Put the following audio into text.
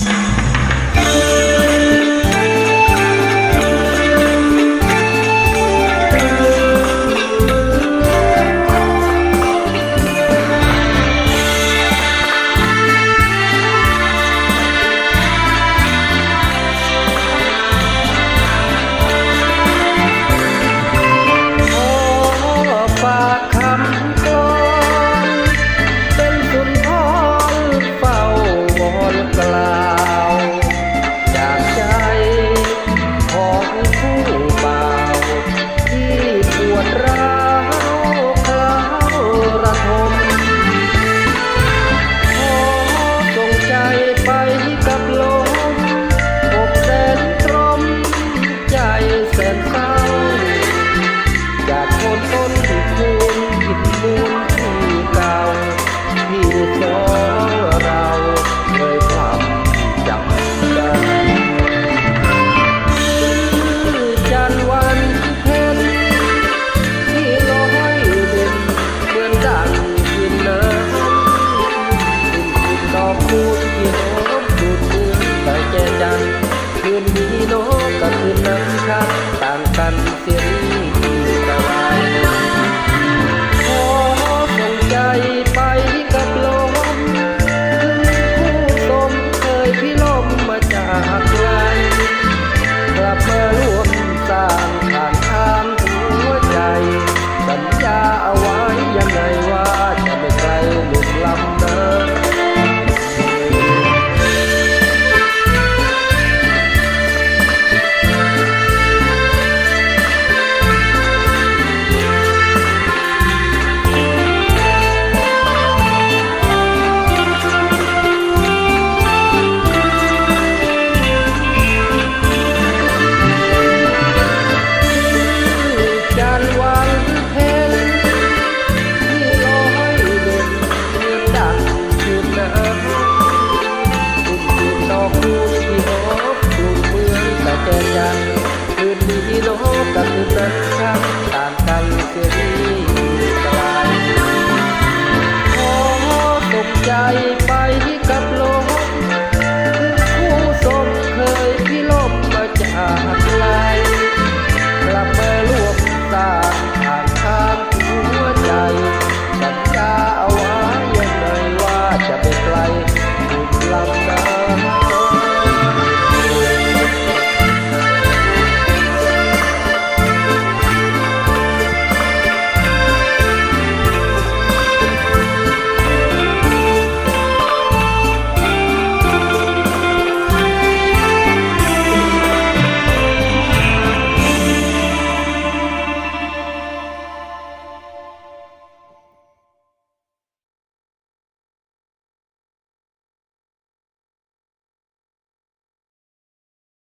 Yes. อบคูณที่โน้มดูดคืนไปแก่จันคืนนี้โนก็คืนนั้นครับต่างกันเสียง ก็คือเบิกข้างตามใจเกินไปลโอ้ตกใจไปกับ